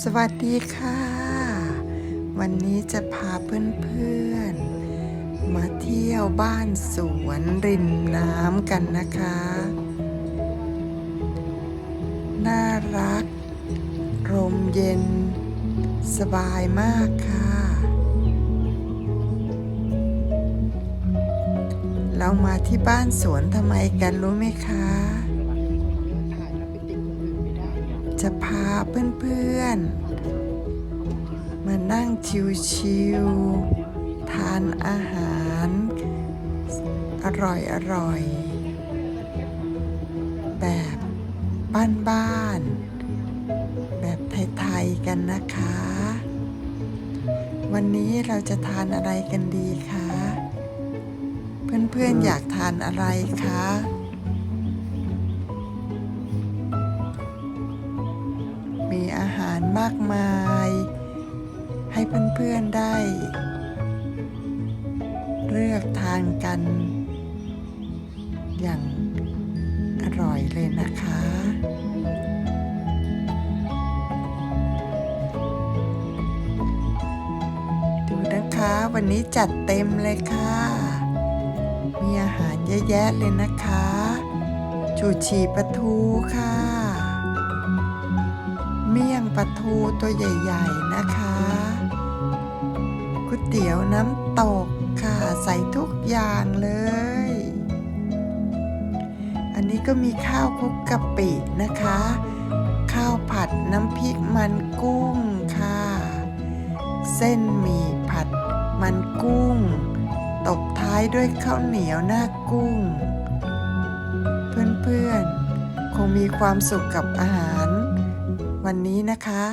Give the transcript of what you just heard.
สวัสดีค่ะ วันนี้จะพาเพื่อนๆ มาเที่ยวบ้านสวนริมน้ำกันนะคะ น่ารักลมเย็น สบายมากค่ะ เรามาที่บ้านสวนทำไมกันรู้ไหมคะ จะพาเพื่อนๆ มานั่งชิวๆ ทานอาหาร อร่อยๆ แบบบ้านๆ แบบไทยๆ กันนะคะ วันนี้เราจะทานอะไรกันดีคะ เพื่อนๆ อยากทานอะไรคะ มีอาหารมากมาย ให้เพื่อนๆได้ เลือกทานกัน อย่างอร่อยเลยนะคะดูนะคะวันนี้จัดเต็มเลยค่ะ มีอาหารเยอะแยะเลยนะคะจูชีปลาทูค่ะ ปลาทูตัวใหญ่ ๆ นะคะก๋วยเตี๋ยวน้ำตกค่ะใส่ทุกอย่างเลย อันนี้ก็มีข้าวคลุกกะปินะคะ ข้าวผัดน้ำพริกมันกุ้งค่ะ เส้นหมี่ผัดมันกุ้ง ตบท้ายด้วยข้าวเหนียวหน้ากุ้ง เพื่อนๆ คงมีความสุขกับอาหาร วันนี้นะคะ